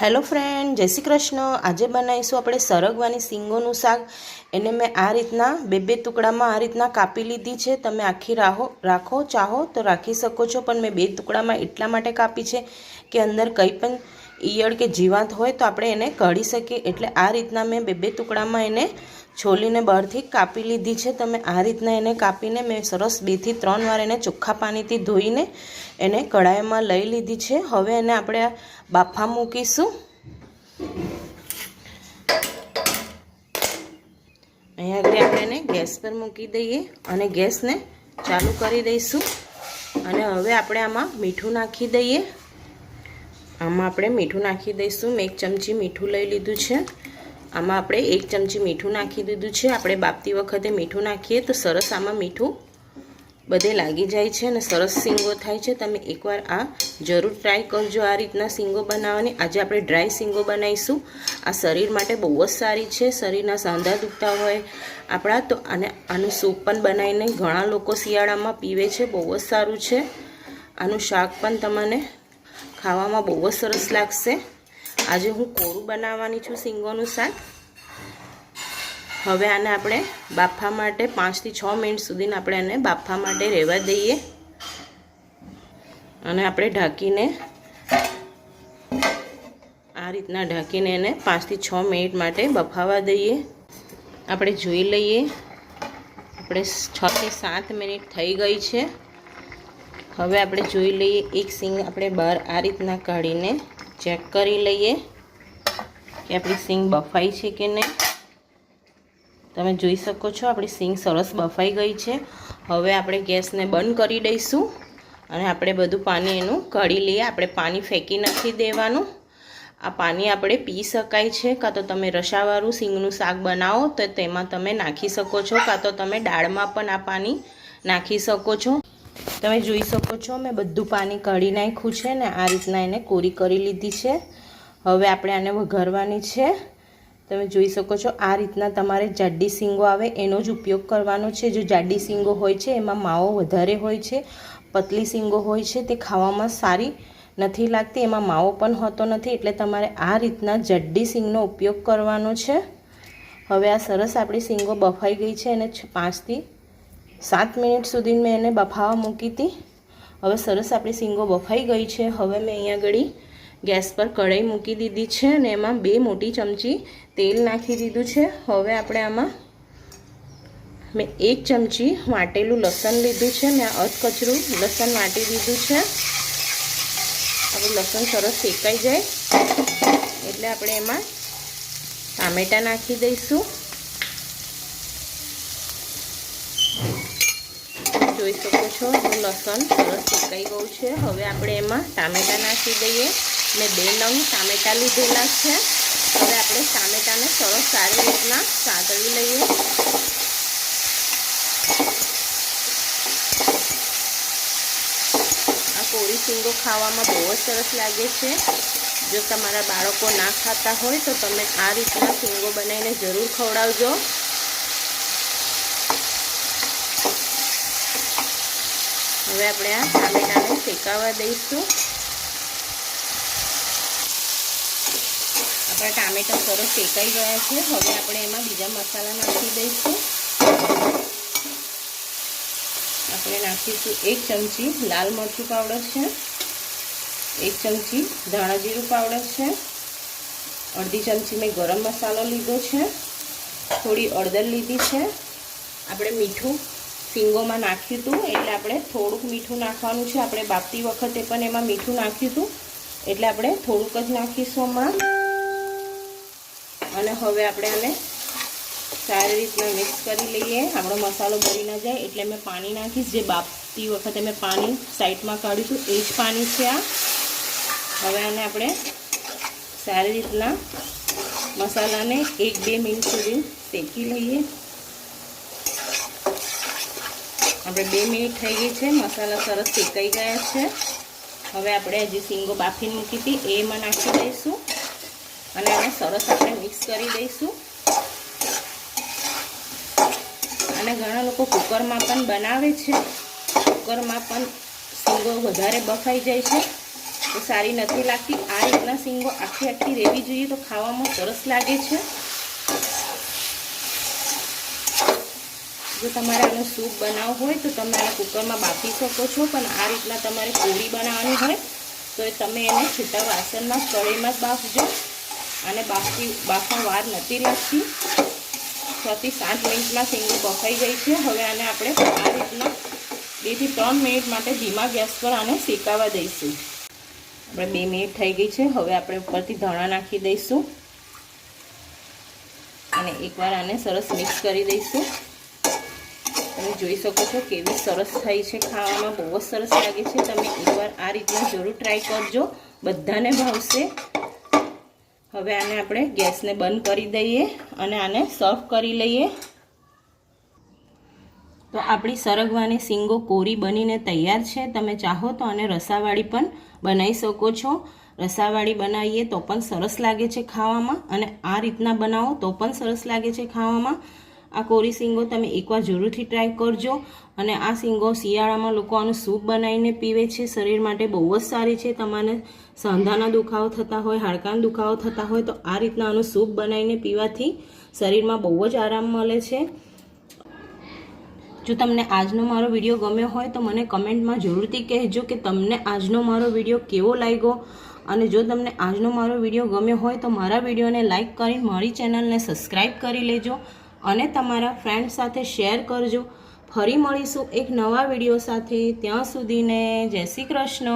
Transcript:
Hello friend, જય શ્રી કૃષ્ણ. આજે બનાવીશું આપણે સરગવાની સિંગોનું શાક. એને મેં આ રીતના, બે બે ટુકડામાં આ રીતના કાપી લીધી છે. તમે આખી રાહો, રાખો, ચાહો તો રાખી શકો છો, પણ મેં બે ટુકડામાં એટલા માટે કાપી છે કે અંદર કંઈ પણ ઈયળ કે જીવાત હોય તો આપણે એને કાઢી શકીએ. એટલે આ રીતના મેં બે બે ટુકડામાં એને છોલીને બહારથી કાપી લીધી છે. તમે આ રીતના એને કાપીને મેં સરસ બેથી ત્રણ વાર એને ચોખ્ખા પાણીથી ધોઈને એને કઢાઈમાં લઈ લીધી છે. હવે એને આપણે બાફા મૂકીશું. અહીંયા આપણે એને ગેસ પર મૂકી દઈએ અને ગેસને ચાલુ કરી દઈશું. અને હવે આપણે આમાં મીઠું નાખી દઈએ. આમાં આપણે મીઠું નાખી દઈશું. મેં એક ચમચી મીઠું લઈ લીધું છે. આમાં આપણે એક ચમચી મીઠું નાખી દીધું છે. આપણે બાપતી વખતે મીઠું નાખીએ તો સરસ આમાં મીઠું બધે લાગી જાય છે અને સરસ સિંગો થાય છે. તમે એકવાર આ જરૂર ટ્રાય કરજો આ રીતના સિંગો બનાવવાની. આજે આપણે ડ્રાય સિંગો બનાવીશું. આ શરીર માટે બહુ જ સારી છે. શરીરના સાંધા દુખતા હોય આપણા તો અને આનું સૂપ પણ બનાવીને ઘણા લોકો શિયાળામાં પીવે છે. બહુ જ સારું છે. આનું શાક પણ તમને ખાવામાં બહુ જ સરસ લાગશે. આજે હું કોરું બનાવવાની છું સિંગોનું શાક. હવે આને આપણે બાફા માટે પાંચથી છ મિનિટ સુધીને આપણે એને બાફા માટે રહેવા દઈએ. અને આપણે ઢાંકીને આ રીતના ઢાંકીને એને પાંચથી છ મિનિટ માટે બફાવા દઈએ. આપણે જોઈ લઈએ, આપણે છથી સાત મિનિટ થઈ ગઈ છે. હવે આપણે જોઈ લઈએ, એક સિંગ આપણે બહાર આ રીતના કાઢીને ચેક કરી લઈએ કે આપણી સિંગ બફાઈ છે કે નહીં. તમે જોઈ શકો છો આપણી સિંગ સરસ બફાઈ ગઈ છે. હવે આપણે ગેસને બંધ કરી દઈશું અને આપણે બધું પાણી એનું કાઢી લઈએ. આપણે પાણી ફેંકી નથી દેવાનું. આ પાણી આપણે પી શકાય છે. કાં તો તમે રસાવાળું સિંગનું શાક બનાવો તો તેમાં તમે નાખી શકો છો. કાં તો તમે દાળમાં પણ આ પાણી નાખી શકો છો. તમે જોઈ શકો છો, મેં બધું પાણી કાઢી નાખ્યું છે ને, આ રીતના એને કોરી કરી લીધી છે. હવે આપણે આને વઘારવાની છે. તમે જોઈ શકો છો, આ રીતના તમારે જાડી સિંગો આવે, એનો જ ઉપયોગ કરવાનો છે. જો જાડી સિંગો હોય છે, એમાં માવો વધારે હોય છે, પતલી સિંગો હોય છે, તે ખાવામાં સારી નથી લાગતી, એમાં માવો પણ હોતો નથી, એટલે તમારે આ રીતના જડ્ડી સિંગનો ઉપયોગ કરવાનો છે. હવે આ સરસ આપણી સિંગો બફાઈ ગઈ છે અને પાંચથી સાત મિનિટ સુધી મેં એને બફાવા મૂકી હતી. હવે સરસ આપણી સિંગો બફાઈ ગઈ છે. હવે મેં અહીંયા આગળ ગેસ પર કઢાઈ મૂકી દીધી છે અને એમાં બે મોટી ચમચી તેલ નાખી દીધું છે. હવે આપણે આમાં મેં એક ચમચી વાટેલું લસણ લીધું છે. મેં અધકચરું લસણ વાટી દીધું છે. આપણું લસણ સરસ શેકાઈ જાય. એટલે આપણે એમાં ટામેટાં નાખી દઈશું. જોઈ શકો છો. લસણ સરસ સુકાઈ ગયું છે. હવે આપણે એમાં ટામેટાં નાખી દઈએ. મેં બે નંગ ટામેટાં લીધેલા છે. હવે આપણે ટામેટાને સરસ સારી રીતના સાતળી લઈએ. આ કોરી સિંગો ખાવામાં બહુ જ સરસ લાગે છે. જો તમારા બાળકો ના ખાતા હોય તો તમે આ રીતના સિંગો બનાવીને જરૂર ખવડાવજો. હવે આપણે આ ટામેટાને શેકાવા દઈશું. આપણા ટામેટા સરસ શેકાઈ ગયા છે. હવે આપણે એમાં બીજા મસાલા નાખી દઈશું. આપણે નાખીશું એક ચમચી લાલ મરચું પાવડર છે. એક ચમચી ધાણા જીરું પાવડર છે. અડધી ચમચી મેં ગરમ મસાલો લીધો છે. થોડી અડદર લીધી છે. આપણે મીઠું સિંગોમાં નાખ્યું હતું, એટલે આપણે થોડુંક મીઠું નાખવાનું છે. આપણે બાપતી વખતે પણ એમાં મીઠું નાખ્યું હતું, એટલે આપણે થોડુંક જ નાખીશું હમણાં. અને હવે આપણે આને સારી રીતના મિક્સ કરી લઈએ. આપણો મસાલો ભરી ના જાય, એટલે મેં પાણી નાખીશ. જે બાપતી વખતે મેં પાણી સાઈડમાં કાઢ્યું હતું, એ જ પાણી છે આ. હવે આને આપણે સારી રીતના મસાલાને એક બે મિનિટ સુધી શેકી લઈએ. આપણે બે મિનિટ થઈ ગઈ છે, મસાલા સરસ શેકાઈ ગયા છે. હવે આપણે જે સિંગો બાફી મૂકી હતી એમાં નાખી દઈશું. અને એને સરસ આપણે મિક્સ કરી દઈશું. અને ઘણા લોકો કુકરમાં પણ બનાવે છે. કુકરમાં પણ સિંગો વધારે બફાઈ જાય છે. તો સારી નથી લાગતી. આ રીતના સિંગો આખી આખી રહેવી જોઈએ તો ખાવામાં સરસ લાગે છે. જો તમારે આનું સૂપ બનાવવું હોય તો તમે આને કુકરમાં બાફી શકો છો, પણ આ રીતના તમારે પૂરી બનાવવાની હોય તો એ તમે એને છૂટા વાસણમાં કળીમાં જ બાફજો. અને બાફી બાફવા વાર નથી લાગતી. છથી સાત મિનિટમાં સિંગો બફાઈ ગઈ છે. હવે આને આપણે આ રીતના બેથી ત્રણ મિનિટ માટે ધીમા ગેસ પર આને શેકાવા દઈશું. આપણે બે મિનિટ થઈ ગઈ છે. હવે આપણે ઉપરથી ધાણા નાખી દઈશું. અને એકવાર આને સરસ મિક્સ કરી દઈશું. તમે જોઈ શકો છો કેવી સરસ થઈ છે ખાવામાં. બહુ જ સરસ લાગે છે. તમે એકવાર આ રીતના જરૂર ટ્રાય કરજો. બધાને ભાવશે. હવે આને આપણે ગેસને બંધ કરી દઈએ અને આને સર્વ કરી લઈએ. તો આપણી સરગવાની સિંગો કોરી બનીને તૈયાર છે. તમે ચાહો તો આને રસાવાળી પણ બનાવી શકો છો. રસાવાળી બનાવીએ તો પણ સરસ લાગે છે ખાવામાં. અને આ રીતના બનાવો તો પણ સરસ લાગે છે ખાવામાં. આ કોરી સિંગો તમે એકવાર જરૂરથી ટ્રાય કરજો. અને આ સિંગો શિયાળામાં લોકો આનું સૂપ બનાવીને પીવે છે. શરીર માટે બહુ જ સારી છે. તમારે સાંધાના દુખાવો થતા હોય, હાડકાના દુખાવો થતા હોય, તો આ રીતના આનું સૂપ બનાવીને પીવાથી શરીરમાં બહુ જ આરામ મળે છે. જો તમને આજનો મારો વીડિયો ગમ્યો હોય, તો મને કમેન્ટમાં જરૂરથી કહેજો કે તમને આજનો મારો વીડિયો કેવો લાગ્યો. અને જો તમને આજનો મારો વીડિયો ગમ્યો હોય, તો મારા વિડીયોને લાઇક કરી, મારી ચેનલને સબસ્ક્રાઈબ કરી લેજો. અને તમારા ફ્રેન્ડ સાથે શેર કરજો. ફરી મળીશું એક નવા વીડિયો સાથે. ત્યાં સુધીને જય શ્રી કૃષ્ણ.